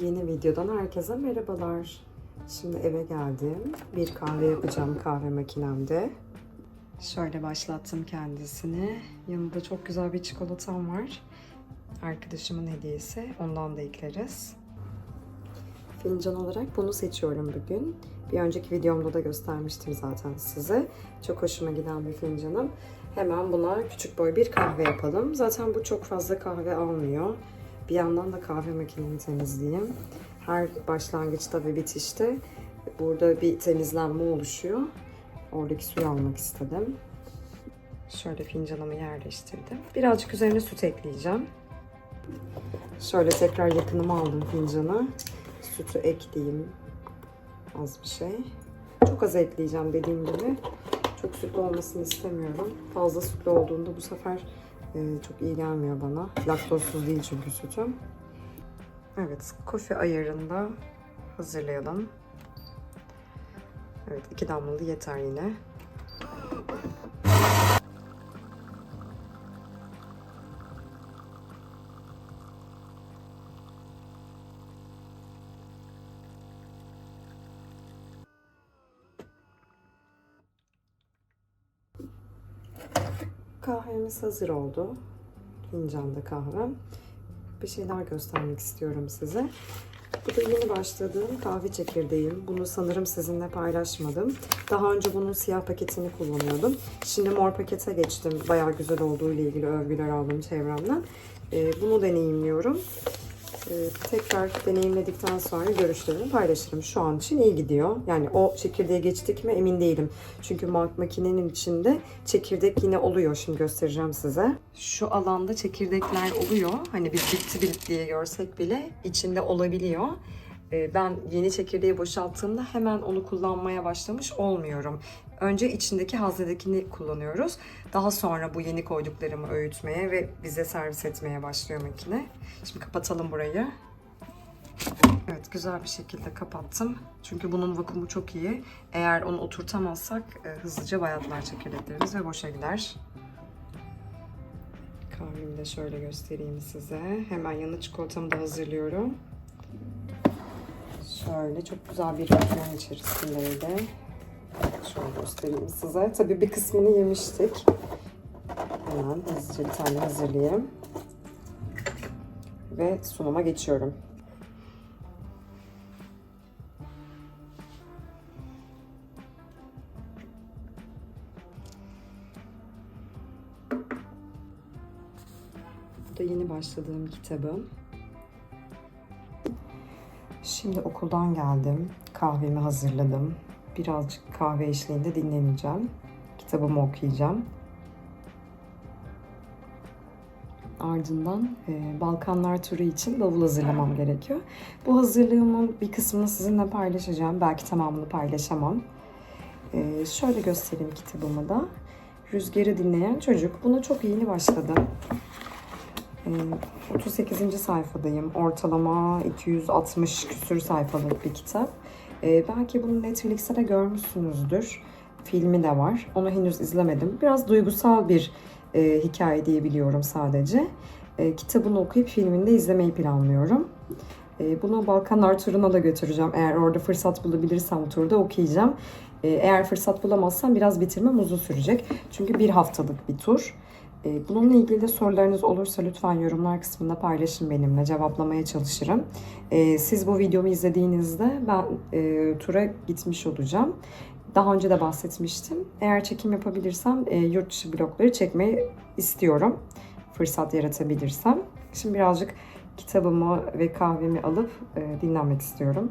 Yeni videodan herkese merhabalar. Şimdi eve geldim. Bir kahve yapacağım kahve makinemde. Şöyle başlattım kendisini. Yanında çok güzel bir çikolatam var. Arkadaşımın hediyesi. Ondan da ekleriz. Fincan olarak bunu seçiyorum bugün. Bir önceki videomda da göstermiştim zaten size. Çok hoşuma giden bir fincanım. Hemen buna küçük boy bir kahve yapalım. Zaten bu çok fazla kahve almıyor. Bir yandan da kahve makinemi temizleyeyim. Her başlangıçta ve bitişte burada bir temizlenme oluşuyor. Oradaki suyu almak istedim. Şöyle fincanımı yerleştirdim. Birazcık üzerine süt ekleyeceğim. Şöyle tekrar yakınıma aldım fincanı. Sütü ekleyeyim. Az bir şey. Çok az ekleyeceğim dediğim gibi. Çok sütlü olmasını istemiyorum. Fazla sütlü olduğunda bu sefer e, çok iyi gelmiyor bana. Laktozsuz değil çünkü sütüm. Evet, kofi ayarında hazırlayalım. Evet, iki damlalı yeter yine. Kahvemiz hazır oldu. Fincanda kahvem. Bir şeyler göstermek istiyorum size. Bu da yeni başladığım kahve çekirdeğim. Bunu sanırım sizinle paylaşmadım. Daha önce bunun siyah paketini kullanıyordum. Şimdi mor pakete geçtim. Bayağı güzel olduğu ile ilgili övgüler aldım çevremden. Ee, bunu deneyimliyorum. Ee, tekrar deneyimledikten sonra görüşlerimi paylaşırım. Şu an için iyi gidiyor. Yani o çekirdeğe geçtik mi emin değilim. Çünkü mak- makinenin içinde çekirdek yine oluyor. Şimdi göstereceğim size. Şu alanda çekirdekler oluyor. Hani biz bitti bil- diye görsek bile içinde olabiliyor. Ee, Ben yeni çekirdeği boşalttığımda hemen onu kullanmaya başlamış olmuyorum. Önce içindeki haznedekini kullanıyoruz. Daha sonra bu yeni koyduklarımı öğütmeye ve bize servis etmeye başlıyor makine. Şimdi kapatalım burayı. Evet güzel bir şekilde kapattım. Çünkü bunun vakumu çok iyi. Eğer onu oturtamazsak e, hızlıca bayatlar çekirdeklerimiz ve boşa gider. Kahvemi de şöyle göstereyim size. Hemen yanına çikolatamı da hazırlıyorum. Şöyle çok güzel bir makinenin içerisindeydi. Şöyle göstereyim size. Tabii bir kısmını yemiştik. Hemen hızlıca bir tane hazırlayayım. Ve sunuma geçiyorum. Bu da yeni başladığım kitabım. Şimdi okuldan geldim. Kahvemi hazırladım. Birazcık kahve eşliğinde dinleneceğim. Kitabımı okuyacağım. Ardından e, Balkanlar turu için bavul hazırlamam gerekiyor. Bu hazırlığımın bir kısmını sizinle paylaşacağım. Belki tamamını paylaşamam. E, şöyle göstereyim kitabımı da. Rüzgarı dinleyen çocuk. Buna çok yeni başladım. E, 38. sayfadayım. Ortalama 260 küsür sayfalık bir kitap. E, belki bunu Netflix'te de görmüşsünüzdür. Filmi de var. Onu henüz izlemedim. Biraz duygusal bir e, hikaye diyebiliyorum sadece. E, kitabını okuyup filmini de izlemeyi planlıyorum. E, bunu Balkanlar turuna da götüreceğim. Eğer orada fırsat bulabilirsem turda okuyacağım. E, eğer fırsat bulamazsam biraz bitirmem uzun sürecek. Çünkü bir haftalık bir tur. E, Bununla ilgili de sorularınız olursa lütfen yorumlar kısmında paylaşın benimle. Cevaplamaya çalışırım. E, Siz bu videomu izlediğinizde ben e, tura gitmiş olacağım. Daha önce de bahsetmiştim. Eğer çekim yapabilirsem e, yurt dışı blokları çekmeyi istiyorum. Fırsat yaratabilirsem. Şimdi birazcık kitabımı ve kahvemi alıp e, dinlenmek istiyorum.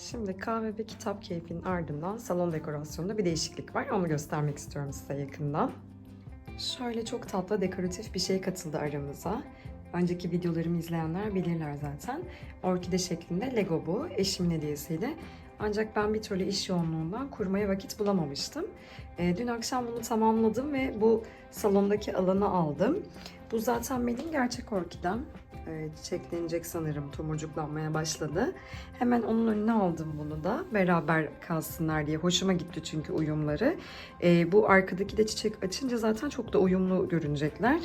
Şimdi kahve ve kitap keyfinin ardından salon dekorasyonunda bir değişiklik var. Onu göstermek istiyorum size yakından. Şöyle çok tatlı dekoratif bir şey katıldı aramıza. Önceki videolarımı izleyenler bilirler zaten. Orkide şeklinde Lego bu. Eşimin hediyesiydi. Ancak ben bir türlü iş yoğunluğundan kurmaya vakit bulamamıştım. Ee, dün akşam bunu tamamladım ve bu salondaki alanı aldım. Bu zaten benim gerçek orkidem. Ee, çiçeklenecek sanırım, tomurcuklanmaya başladı. Hemen onun önüne aldım bunu da beraber kalsınlar diye. Hoşuma gitti çünkü uyumları. Ee, bu arkadaki de çiçek açınca zaten çok da uyumlu görünecekler.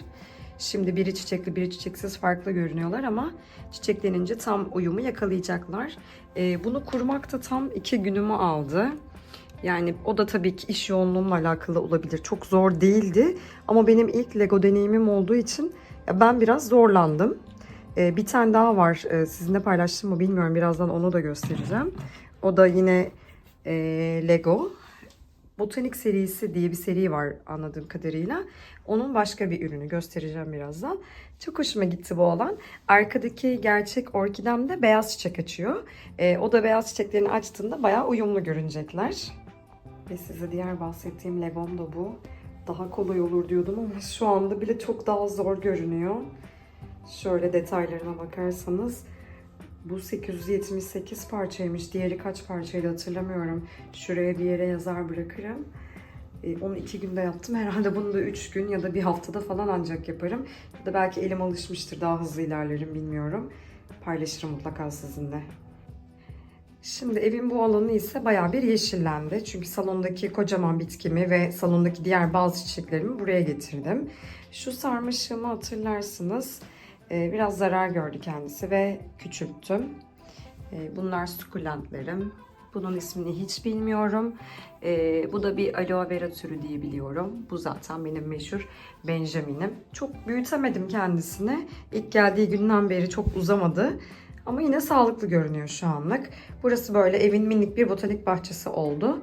Şimdi biri çiçekli biri çiçeksiz farklı görünüyorlar ama çiçeklenince tam uyumu yakalayacaklar. Ee, bunu kurmak da tam iki günümü aldı. Yani o da tabii ki iş yoğunluğumla alakalı olabilir. Çok zor değildi ama benim ilk Lego deneyimim olduğu için ben biraz zorlandım. Ee, bir tane daha var. Ee, sizinle paylaştım mı bilmiyorum. Birazdan onu da göstereceğim. O da yine e, Lego. Botanik serisi diye bir seri var anladığım kadarıyla. Onun başka bir ürünü göstereceğim birazdan. Çok hoşuma gitti bu alan. Arkadaki gerçek orkidemde beyaz çiçek açıyor. Ee, o da beyaz çiçeklerini açtığında bayağı uyumlu görünecekler. Ve size diğer bahsettiğim Legom da bu. Daha kolay olur diyordum ama şu anda bile çok daha zor görünüyor. Şöyle detaylarına bakarsanız bu 878 parçaymış. Diğeri kaç parçaydı hatırlamıyorum. Şuraya bir yere yazar bırakırım. E, onu iki günde yaptım. Herhalde bunu da üç gün ya da bir haftada falan ancak yaparım. Ya da belki elim alışmıştır. Daha hızlı ilerlerim bilmiyorum. Paylaşırım mutlaka sizinle. Şimdi evin bu alanı ise bayağı bir yeşillendi. Çünkü salondaki kocaman bitkimi ve salondaki diğer bazı çiçeklerimi buraya getirdim. Şu sarmaşığımı hatırlarsınız. Ee, Biraz zarar gördü kendisi ve küçülttüm. Ee, Bunlar sukulentlerim. Bunun ismini hiç bilmiyorum. Ee, bu da bir aloe vera türü diye biliyorum. Bu zaten benim meşhur Benjamin'im. Çok büyütemedim kendisini. İlk geldiği günden beri çok uzamadı. Ama yine sağlıklı görünüyor şu anlık. Burası böyle evin minik bir botanik bahçesi oldu.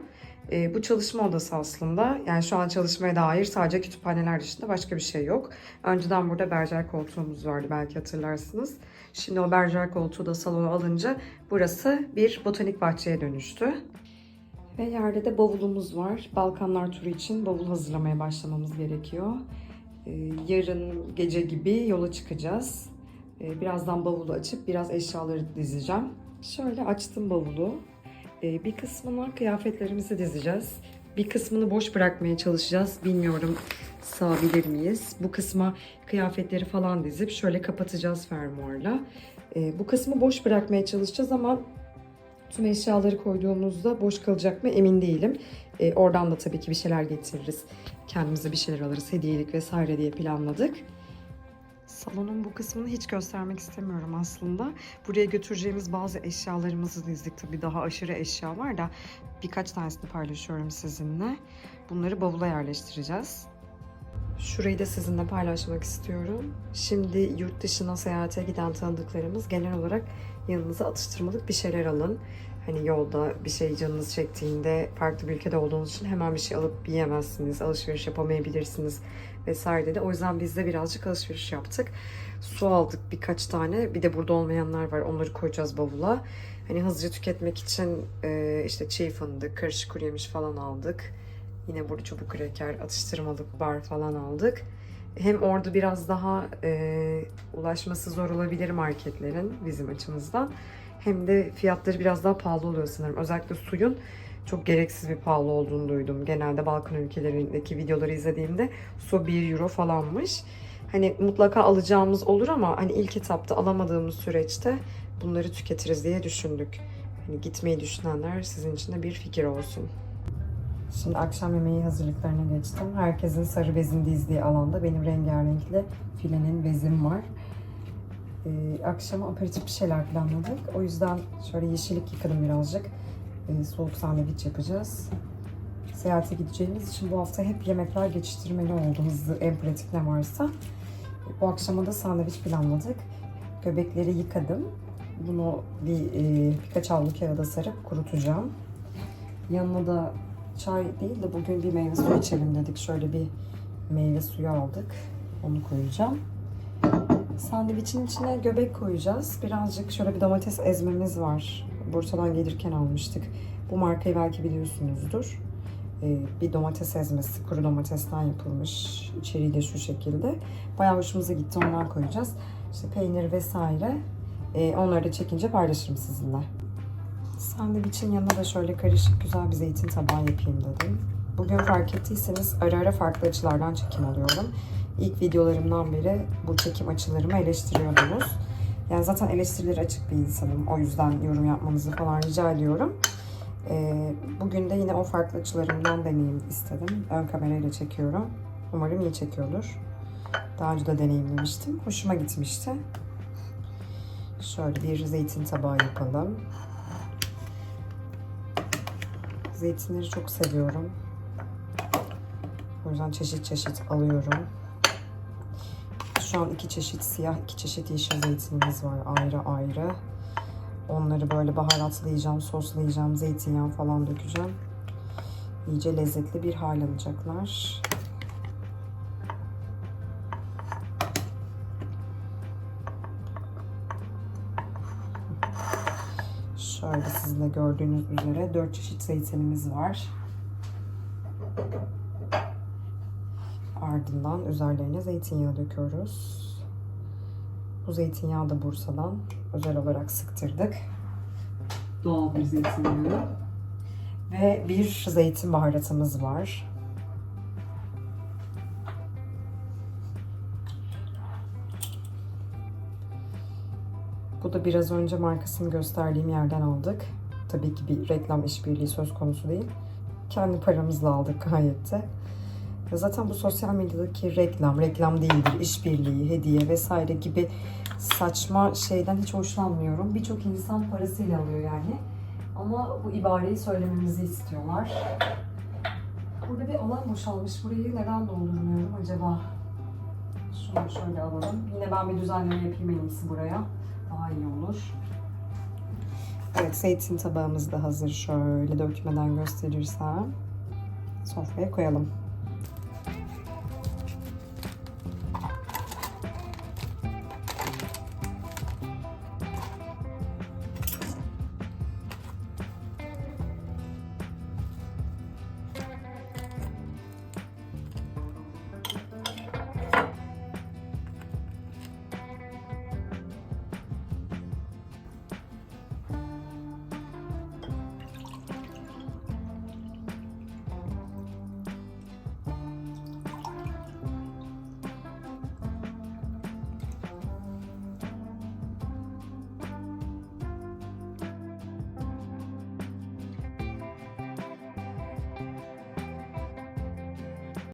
Ee, bu çalışma odası aslında. Yani şu an çalışmaya dair sadece kütüphaneler dışında başka bir şey yok. Önceden burada berjer koltuğumuz vardı belki hatırlarsınız. Şimdi o berjer koltuğu da salona alınca burası bir botanik bahçeye dönüştü. Ve yerde de bavulumuz var. Balkanlar turu için bavul hazırlamaya başlamamız gerekiyor. Ee, yarın gece gibi yola çıkacağız. Ee, birazdan bavulu açıp biraz eşyaları dizeceğim. Şöyle açtım bavulu. Ee, bir kısmına kıyafetlerimizi dizeceğiz. Bir kısmını boş bırakmaya çalışacağız. Bilmiyorum sığabilir miyiz? Bu kısma kıyafetleri falan dizip şöyle kapatacağız fermuarla. Ee, bu kısmı boş bırakmaya çalışacağız ama tüm eşyaları koyduğumuzda boş kalacak mı emin değilim. Ee, oradan da tabii ki bir şeyler getiririz. Kendimize bir şeyler alırız, hediyelik vesaire diye planladık. Salonun bu kısmını hiç göstermek istemiyorum aslında. Buraya götüreceğimiz bazı eşyalarımızı dizdik. Tabii daha aşırı eşya var da birkaç tanesini paylaşıyorum sizinle. Bunları bavula yerleştireceğiz. Şurayı da sizinle paylaşmak istiyorum. Şimdi yurt dışına seyahate giden tanıdıklarımız genel olarak yanınıza atıştırmalık bir şeyler alın. Hani yolda bir şey canınız çektiğinde farklı bir ülkede olduğunuz için hemen bir şey alıp yiyemezsiniz, alışveriş yapamayabilirsiniz vesaire dedi. O yüzden biz de birazcık alışveriş yaptık. Su aldık birkaç tane. Bir de burada olmayanlar var. Onları koyacağız bavula. Hani hızlıca tüketmek için işte çiğ fındık, karışık kuru yemiş falan aldık. Yine burada çubuk kreker, atıştırmalık bar falan aldık. Hem orada biraz daha e, ulaşması zor olabilir marketlerin bizim açımızdan. Hem de fiyatları biraz daha pahalı oluyor sanırım. Özellikle suyun çok gereksiz bir pahalı olduğunu duydum. Genelde Balkan ülkelerindeki videoları izlediğimde su 1 euro falanmış. Hani mutlaka alacağımız olur ama hani ilk etapta alamadığımız süreçte bunları tüketiriz diye düşündük. Hani gitmeyi düşünenler sizin için de bir fikir olsun. Şimdi akşam yemeği hazırlıklarına geçtim. Herkesin sarı bezin dizdiği alanda benim rengarenkli filenin bezim var. Ee, akşama aperatif bir şeyler planladık. O yüzden şöyle yeşillik yıkadım birazcık. Ee, soğuk sandviç yapacağız. Seyahate gideceğimiz için bu hafta hep yemekler geçiştirmeli oldu. Hızlı, en pratik ne varsa. Bu akşama da sandviç planladık. Göbekleri yıkadım. Bunu bir e, birkaç havlu kağıda sarıp kurutacağım. Yanına da çay değil de bugün bir meyve suyu içelim dedik. Şöyle bir meyve suyu aldık. Onu koyacağım. Sandviçin içine göbek koyacağız. Birazcık şöyle bir domates ezmemiz var. Bursa'dan gelirken almıştık. Bu markayı belki biliyorsunuzdur. Ee, bir domates ezmesi, kuru domatesten yapılmış. İçeriği de şu şekilde. Bayağı hoşumuza gitti. Ondan koyacağız. İşte peynir vesaire. Ee, onları da çekince paylaşırım sizinle. Sandviçin yanına da şöyle karışık güzel bir zeytin tabağı yapayım dedim. Bugün fark ettiyseniz ara ara farklı açılardan çekim alıyorum. İlk videolarımdan beri bu çekim açılarımı eleştiriyordunuz. Yani zaten eleştirileri açık bir insanım. O yüzden yorum yapmanızı falan rica ediyorum. Ee, bugün de yine o farklı açılarımdan deneyim istedim. Ön kamerayla çekiyorum. Umarım iyi çekiyordur. Daha önce de deneyimlemiştim. Hoşuma gitmişti. Şöyle bir zeytin tabağı yapalım. Zeytinleri çok seviyorum. O yüzden çeşit çeşit alıyorum. Şu an iki çeşit siyah, iki çeşit yeşil zeytinimiz var ayrı ayrı. Onları böyle baharatlayacağım, soslayacağım, zeytinyağı falan dökeceğim. İyice lezzetli bir hal alacaklar. Şöyle sizin de gördüğünüz üzere 4 çeşit zeytinimiz var. Ardından üzerlerine zeytinyağı döküyoruz. Bu zeytinyağı da Bursa'dan özel olarak sıktırdık. Doğal bir zeytinyağı. Ve bir zeytin baharatımız var. Bu da biraz önce markasını gösterdiğim yerden aldık. Tabii ki bir reklam işbirliği söz konusu değil. Kendi paramızla aldık gayet de. Zaten bu sosyal medyadaki reklam, reklam değildir, işbirliği, hediye vesaire gibi saçma şeyden hiç hoşlanmıyorum. Birçok insan parasıyla alıyor yani. Ama bu ibareyi söylememizi istiyorlar. Burada bir alan boşalmış. Burayı neden doldurmuyorum acaba? Şunu şöyle alalım. Yine ben bir düzenleme yapayım en iyisi buraya. İyi olur. Evet, zeytin tabağımız da hazır. Şöyle dökmeden gösterirsem sofraya koyalım.